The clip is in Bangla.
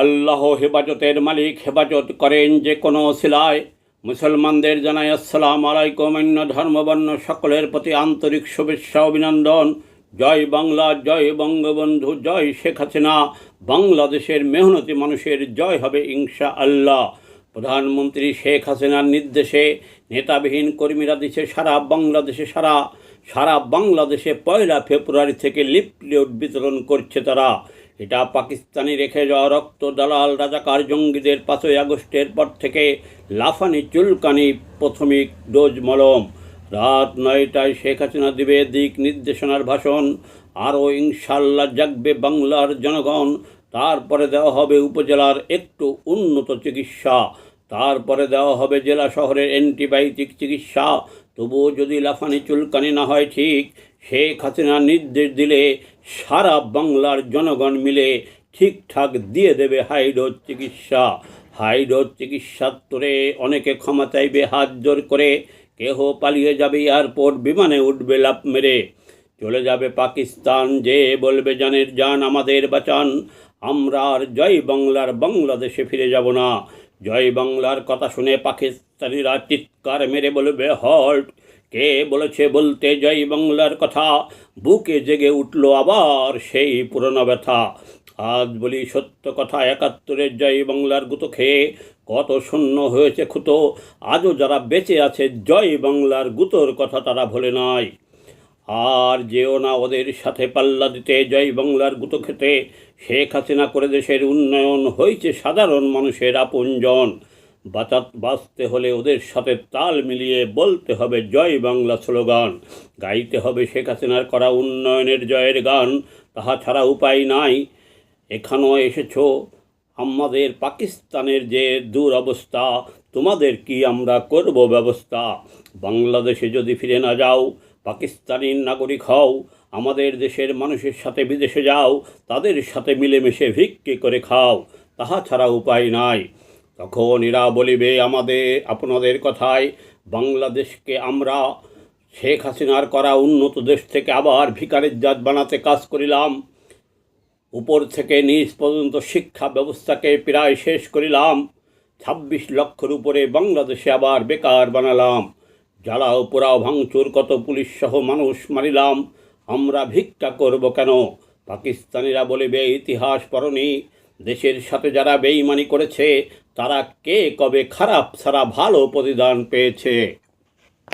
আল্লাহ হেফাজতের মালিক হেফাজত করেন যে কোনো শিলায়। মুসলমানদের জানাই আসসালাম আলাইকুম, অন্য ধর্মবর্ণ সকলের প্রতি আন্তরিক শুভেচ্ছা, অভিনন্দন। জয় বাংলা, জয় বঙ্গবন্ধু, জয় শেখ হাসিনা। বাংলাদেশের মেহনতি মানুষের জয় হবে ইনশা আল্লাহ প্রধানমন্ত্রী শেখ হাসিনার নির্দেশে নেতাবিহীন কর্মীরা দিচ্ছে সারা বাংলাদেশে সারা। সারা বাংলাদেশে পয়লা ফেব্রুয়ারি থেকে লিফলেট বিতরণ করছে তারা। এটা পাকিস্তানি রেখে যাওয়া রক্ত দালাল রাজাকার জঙ্গিদের পাঁচই আগস্টের পর থেকে লাফানি চুলকানি প্রথমিক ডোজ মলম। রাত নয়টায় শেখ হাসিনা দিবে দিক নির্দেশনার ভাষণ। আরও ইনশাল্লাহ জাগবে বাংলার জনগণ। তারপরে দেওয়া হবে উপজেলার একটু উন্নত চিকিৎসা। তারপরে দেওয়া হবে জেলা শহরের অ্যান্টিবায়োটিক চিকিৎসা। তবুও যদি লাফানি চুলকানি না হয় ঠিক, শেখ হাসিনা নির্দেশ দিলে সারা বাংলার জনগণ মিলে ঠিকঠাক দিয়ে দেবে হাইডোজ চিকিৎসা। হাইডোজ চিকিৎসার তোরে অনেকে ক্ষমা চাইবে হাত জোর করে। কেহ পালিয়ে যাবে এয়ারপোর্ট, বিমানে উঠবে লাভ মেরে। চলে যাবে পাকিস্তান, যে বলবে জানের যান আমাদের বাঁচান। আমরা আর জয় বাংলার বাংলাদেশে ফিরে যাব না। জয় বাংলার কথা শুনে পাকিস্তানিরা চিৎকার মেরে বলবে হল্ট কে বলেছে বলতে জয় বাংলার কথা? বুকে জেগে উঠল আবার সেই পুরনো ব্যথা। আজ বলি সত্য কথা, একাত্তরের জয় বাংলার গুতো খেয়ে কত শূন্য হয়েছে খুতো। আজও যারা বেঁচে আছে, জয় বাংলার গুতোর কথা তারা ভোলে নাই। আর যেও না ওদের সাথে পাল্লা দিতে, জয় বাংলার গুতো খেতে। শেখ হাসিনা করে দেশের উন্নয়ন হয়েছে সাধারণ মানুষের আপনজন। বাঁচা বাঁচতে হলে ওদের সাথে তাল মিলিয়ে বলতে হবে জয় বাংলা স্লোগান। গাইতে হবে শেখ হাসিনার করা উন্নয়নের জয়ের গান। তাহা ছাড়া উপায় নাই। এখানেও এসেছ আমাদের পাকিস্তানের যে দুরবস্থা, তোমাদের কি আমরা করব ব্যবস্থা? বাংলাদেশে যদি ফিরে না যাও পাকিস্তানি নাগরিক হও, আমাদের দেশের মানুষের সাথে বিদেশে যাও, তাদের সাথে মিলেমিশে ভিক্ষি করে খাও, তাহা ছাড়া উপায় নাই। তখন এরা বলিবে, আমাদের, আপনাদের কথায়, বাংলাদেশকে আমরা, শেখ হাসিনার করা উন্নত দেশ থেকে আবার ভিকারের জাত বানাতে কাজ করিলাম। উপর থেকে নিচ পর্যন্ত শিক্ষা ব্যবস্থাকে প্রায় শেষ করিলাম। ছাব্বিশ লক্ষর উপরে বাংলাদেশে আবার বেকার বানালাম। জ্বালাও পোড়াও ভাঙচুর, কত পুলিশ সহ মানুষ মারিলাম, আমরা ভিক্ষা করব কেন? পাকিস্তানিরা বলিবে, ইতিহাস পরনি দেশের সাথে যারা বেইমানি করেছে, তারা কে কবে খারাপ সারা ভালো প্রতিদান পেয়েছে?